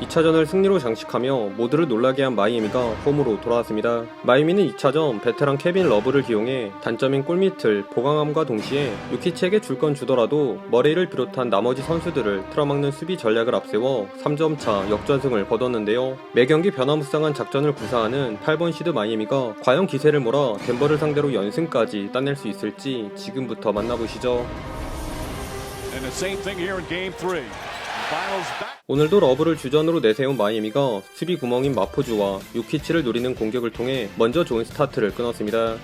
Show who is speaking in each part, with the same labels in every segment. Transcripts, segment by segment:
Speaker 1: 2차전을 승리로 장식하며 모두를 놀라게 한 마이애미가 홈으로 돌아왔습니다. 마이애미는 2차전 베테랑 케빈 러브를 기용해 단점인 골밑을 보강함과 동시에 유키치에게 줄 건 주더라도 머레이를 비롯한 나머지 선수들을 틀어막는 수비 전략을 앞세워 3점차 역전승을 거뒀는데요. 매 경기 변화무쌍한 작전을 구사하는 8번 시드 마이애미가 과연 기세를 몰아 덴버를 상대로 연승까지 따낼 수 있을지 지금부터 만나보시죠.
Speaker 2: And the same thing here in game 3.
Speaker 1: 오늘도 러브를 주전으로 내세운 마이애미가 수비 구멍인 마포주와 유키치를 노리는 공격을 통해 먼저 좋은 스타트를 끊었습니다.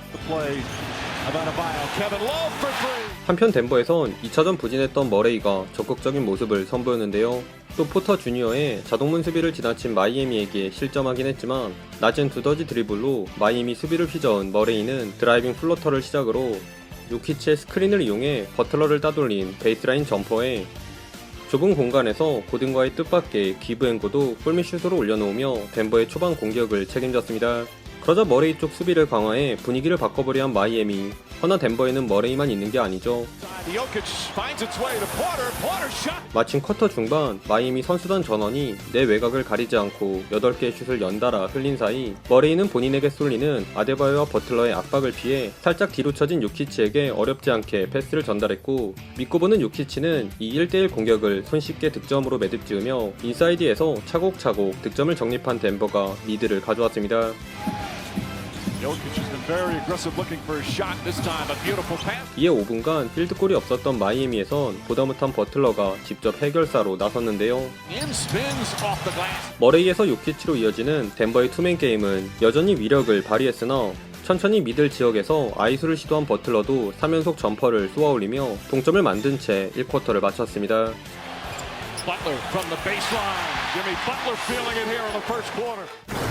Speaker 1: 한편 덴버에선 2차전 부진했던 머레이가 적극적인 모습을 선보였는데요. 또 포터 주니어의 자동문 수비를 지나친 마이애미에게 실점하긴 했지만 낮은 두더지 드리블로 마이애미 수비를 휘저은 머레이는 드라이빙 플로터를 시작으로 요키치의 스크린을 이용해 버틀러를 따돌린 베이스라인 점퍼에 좁은 공간에서 고든과의 뜻밖의 기브앤고도 골밑슛으로 올려놓으며 덴버의 초반 공격을 책임졌습니다. 그러자 머레이 쪽 수비를 강화해 분위기를 바꿔보려 한 마이애미. 허나 덴버에는 머레이만 있는 게 아니죠. 마침 쿼터 중반 마이애미 선수단 전원이 내 외곽을 가리지 않고 8개의 슛을 연달아 흘린 사이 머레이는 본인에게 쏠리는 아데바요와 버틀러의 압박을 피해 살짝 뒤로 쳐진 요키치에게 어렵지 않게 패스를 전달했고 믿고 보는 요키치는 이 1대1 공격을 손쉽게 득점으로 매듭 지으며 인사이드에서 차곡차곡 득점을 정립한 덴버가 리드를 가져왔습니다. 이에 5분간 필드골이 없었던 마이애미에선 보다 못한 버틀러가 직접 해결사로 나섰는데요. 머레이에서 요키치로 이어지는 덴버의 투맨 게임은 여전히 위력을 발휘했으나 천천히 미들 지역에서 아이수를 시도한 버틀러도 3연속 점퍼를 쏘아올리며 동점을 만든 채 1쿼터를 마쳤습니다.
Speaker 2: Butler from the baseline. Jimmy Butler feeling it here in the first quarter.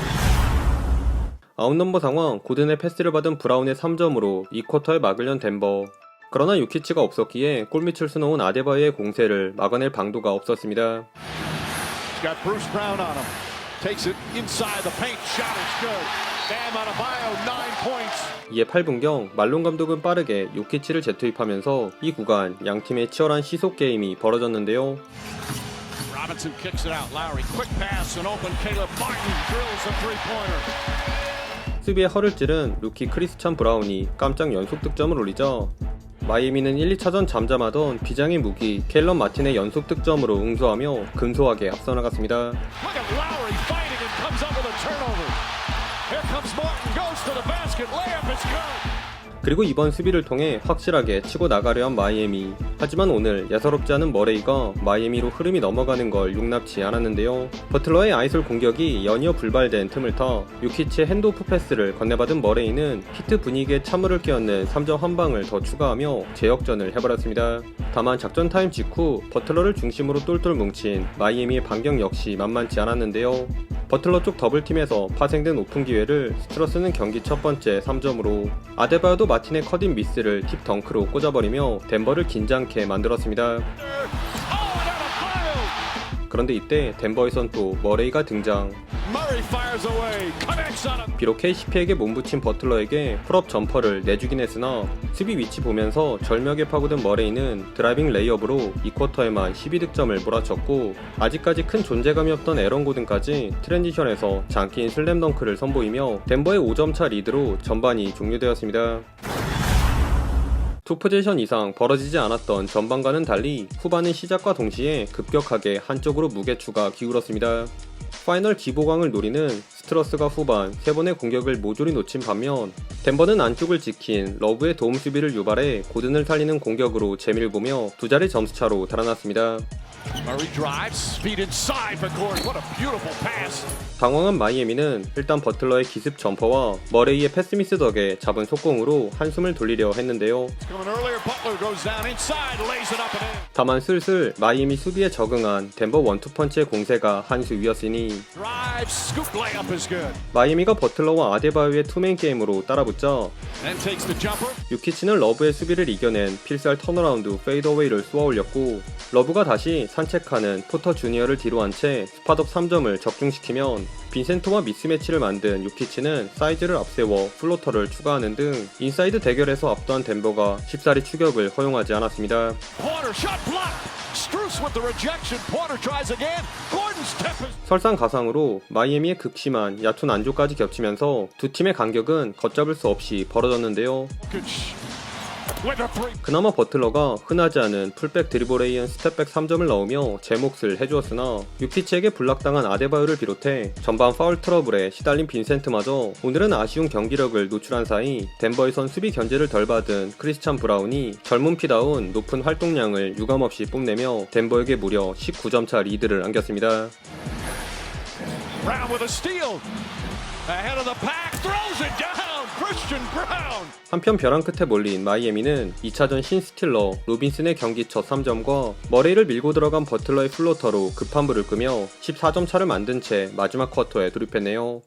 Speaker 1: 아웃넘버 상황 고든의 패스를 받은 브라운의 3점으로 2쿼터에 막을 연 덴버. 그러나 요키치가 없었기에 골밑을 수놓은 아데바이의 공세를 막아낼 방도가 없었습니다. 이에 8분경 말론 감독은 빠르게 요키치를 재투입하면서 이 구간 양 팀의 치열한 시속 게임이 벌어졌는데요.
Speaker 2: Robinson kicks it out. Lowry, quick pass and open. Caleb Martin drills a three-pointer.
Speaker 1: 수비의 허를 찌른 루키 크리스찬 브라운이 깜짝 연속 득점을 올리자 마이애미는 1, 2차전 잠잠하던 비장의 무기 켈런 마틴의 연속 득점으로 응수하며 근소하게 앞서 나갔습니다. 그리고 이번 수비를 통해 확실하게 치고 나가려 한 마이애미. 하지만 오늘 예사롭지 않은 머레이가 마이애미로 흐름이 넘어가는 걸 용납치 않았는데요. 버틀러의 아이솔 공격이 연이어 불발된 틈을 타 유키치의 핸드오프 패스를 건네받은 머레이는 히트 분위기에 찬물을 끼얹는 3점 한 방을 더 추가하며 재역전을 해버렸습니다. 다만 작전 타임 직후 버틀러를 중심으로 똘똘 뭉친 마이애미의 반격 역시 만만치 않았는데요. 버틀러 쪽 더블팀에서 파생된 오픈 기회를 스트러스는 경기 첫 번째 3점으로 아데바요도 마틴의 커딘 미스를 팁 덩크로 꽂아버리며 덴버를 긴장케 만들었습니다. 그런데 이때 덴버에선 또 머레이가 등장. 비록 KCP에게 몸붙인 버틀러에게 풀업 점퍼를 내주긴 했으나 수비 위치 보면서 절묘하게 파고든 머레이는 드라이빙 레이업으로 2쿼터에만 12득점을 몰아쳤고 아직까지 큰 존재감이 없던 에런 고든까지 트랜지션에서 장기인 슬램덩크를 선보이며 덴버의 5점차 리드로 전반이 종료되었습니다. 투 포지션 이상 벌어지지 않았던 전반과는 달리 후반은 시작과 동시에 급격하게 한쪽으로 무게추가 기울었습니다. 파이널 기보강을 노리는 스트러스가 후반 3번의 공격을 모조리 놓친 반면 덴버는 안쪽을 지킨 러브의 도움 수비를 유발해 고든을 살리는 공격으로 재미를 보며 두 자리 점수차로 달아났습니다.
Speaker 2: Murray drives. Speed inside for Gordon. What a beautiful pass.
Speaker 1: 당황한 마이애미는 일단 버틀러의 기습 점퍼와 머레이의 패스미스 덕에 잡은 속공으로 한숨을 돌리려 했는데요. 다만 슬슬 마이애미 수비에 적응한 덴버 원투펀치의 공세가 한 수 위였으니. 마이애미가 버틀러와 아데바요의 투맨 게임으로 따라붙자. 유키치는 러브의 수비를 이겨낸 필살 턴어라운드 페이더웨이를 쏘아올렸고 러브가 다시 산책하는 포터 주니어를 뒤로 한 채 스팟업 3점을 적중시키면 빈센토와 미스매치를 만든 유키치는 사이즈를 앞세워 플로터를 추가하는 등 인사이드 대결에서 압도한 덴버가 쉽사리 추격을 허용하지 않았습니다. 설상가상으로 마이애미의 극심한 야투 난조까지 겹치면서 두 팀의 간격은 걷잡을 수 없이 벌어졌는데요. 그나마 버틀러가 흔하지 않은 풀백 드리블에 이은 스텝백 3점을 넣으며 제 몫을 해주었으나 유키치에게 블락당한 아데바요를 비롯해 전반 파울 트러블에 시달린 빈센트마저 오늘은 아쉬운 경기력을 노출한 사이 덴버에선 수비 견제를 덜 받은 크리스찬 브라운이 젊은 피다운 높은 활동량을 유감없이 뽐내며 덴버에게 무려 19점 차 리드를 안겼습니다.
Speaker 2: Brown with a steal. Ahead of the pack. Throws it down.
Speaker 1: 한편 벼랑 끝에 몰린 마이애미는 2차전 신스틸러 로빈슨의 경기 첫 3점과 머레이를 밀고 들어간 버틀러의 플로터로 급한 불을 끄며 14점 차를 만든 채 마지막 쿼터에 돌입했네요.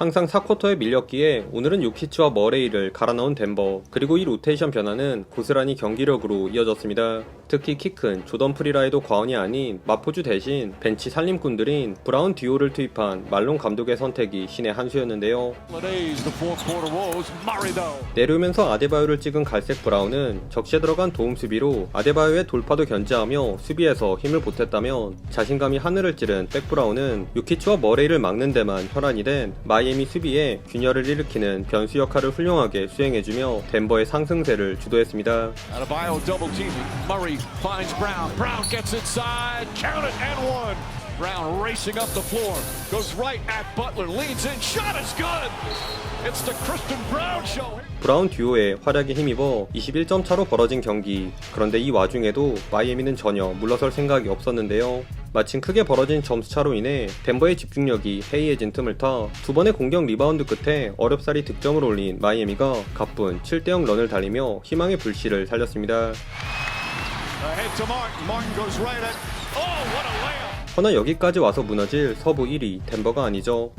Speaker 1: 항상 4쿼터에 밀렸기에 오늘은 요키치와 머레이를 갈아 넣은 덴버 그리고 이 로테이션 변화는 고스란히 경기력으로 이어졌습니다. 특히 키 큰 조던 프리라 해도 과언이 아닌 마포주 대신 벤치 살림꾼들인 브라운 듀오를 투입한 말론 감독의 선택이 신의 한 수였는데요.
Speaker 2: Days the fourth quarter woes. Murray though.
Speaker 1: 내려오면서 아데바요를 찍은 갈색 브라운은 적시에 들어간 도움 수비로 아데바요의 돌파도 견제하며 수비에서 힘을 보탰다면 자신감이 하늘을 찌른 백 브라운은 유키치와 머레이를 막는 데만 혈안이 된 마이 애미 수비에 균열을 일으키는 변수 역할을 훌륭하게 수행해주며 덴버의 상승세를 주도했습니다.
Speaker 2: Brown racing up the floor. Goes right at Butler. Leans in. Shot is good. It's the Christian Brown show.
Speaker 1: 브라운 듀오의 활약에 힘입어 21점 차로 벌어진 경기. 그런데 이 와중에도 마이애미는 전혀 물러설 생각이 없었는데요. 마침 크게 벌어진 점수 차로 인해 덴버의 집중력이 해이해진 틈을 타 두 번의 공격 리바운드 끝에 어렵사리 득점을 올린 마이애미가 가뿐 7대0 런을 달리며 희망의 불씨를 살렸습니다. 허나 여기까지 와서 무너질 서부 1위 덴버가 아니죠.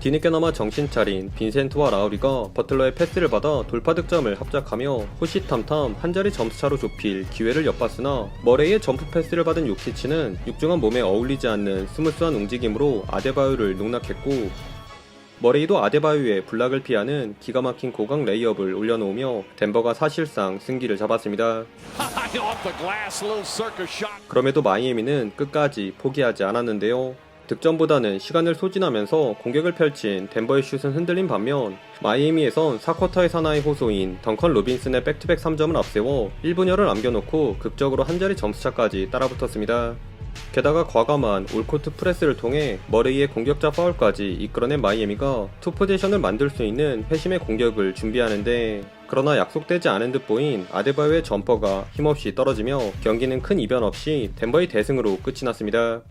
Speaker 1: 뒤늦게나마 정신 차린 빈센트와 라우리가 버틀러의 패스를 받아 돌파 득점을 합작하며 호시탐탐 한 자리 점수차로 좁힐 기회를 엿봤으나 머레이의 점프 패스를 받은 요키치는 육중한 몸에 어울리지 않는 스무스한 움직임으로 아데바요를 농락했고 머레이도 아데바요의 블락을 피하는 기가 막힌 고강 레이업을 올려놓으며 덴버가 사실상 승기를 잡았습니다. 그럼에도 마이애미는 끝까지 포기하지 않았는데요. 득점보다는 시간을 소진하면서 공격을 펼친 덴버의 슛은 흔들린 반면 마이애미에선 4쿼터의 사나이 호소인 덩컨 로빈슨의 백투백 3점을 앞세워 1분여를 남겨놓고 극적으로 한 자리 점수차까지 따라붙었습니다. 게다가 과감한 올코트 프레스를 통해 머레이의 공격자 파울까지 이끌어낸 마이애미가 투 포지션을 만들 수 있는 회심의 공격을 준비하는데 그러나 약속되지 않은 듯 보인 아데바요의 점퍼가 힘없이 떨어지며 경기는 큰 이변 없이 덴버의 대승으로 끝이 났습니다.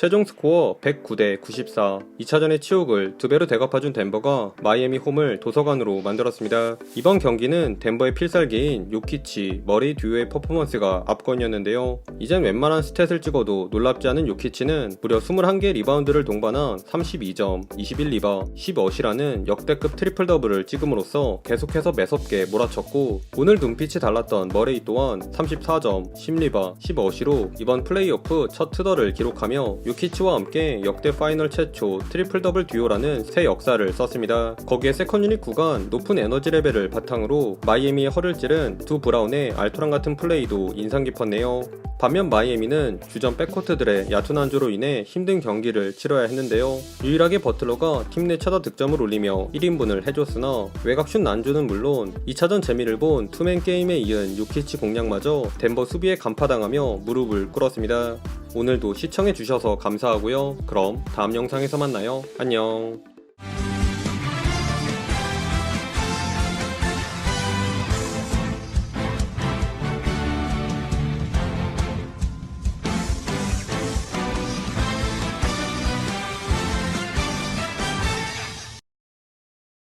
Speaker 1: 최종 스코어 109대 94. 2차전의 치욕을 두 배로 대갚아준 덴버가 마이애미 홈을 도서관으로 만들었습니다. 이번 경기는 덴버의 필살기인 요키치, 머레이 듀오의 퍼포먼스가 압권이었는데요. 이젠 웬만한 스탯을 찍어도 놀랍지 않은 요키치는 무려 21개 리바운드를 동반한 32점, 21리바, 10어시라는 역대급 트리플 더블을 찍음으로써 계속해서 매섭게 몰아쳤고 오늘 눈빛이 달랐던 머레이 또한 34점, 10리바, 10어시로 이번 플레이오프 첫 트더를 기록하며 유키치와 함께 역대 파이널 최초 트리플 더블 듀오라는 새 역사를 썼습니다. 거기에 세컨 유닛 구간 높은 에너지 레벨을 바탕으로 마이애미의 허를 찌른 두 브라운의 알토란 같은 플레이도 인상 깊었네요. 반면 마이애미는 주전 백코트들의 얕은 안주로 인해 힘든 경기를 치러야 했는데요. 유일하게 버틀러가 팀내 차다 득점을 올리며 1인분을 해줬으나 외곽슛 난주는 물론 2차전 재미를 본 투맨 게임에 이은 유키치 공략마저 덴버 수비에 간파당하며 무릎을 꿇었습니다. 오늘도 시청해주셔서 감사하고요. 그럼 다음 영상에서 만나요. 안녕.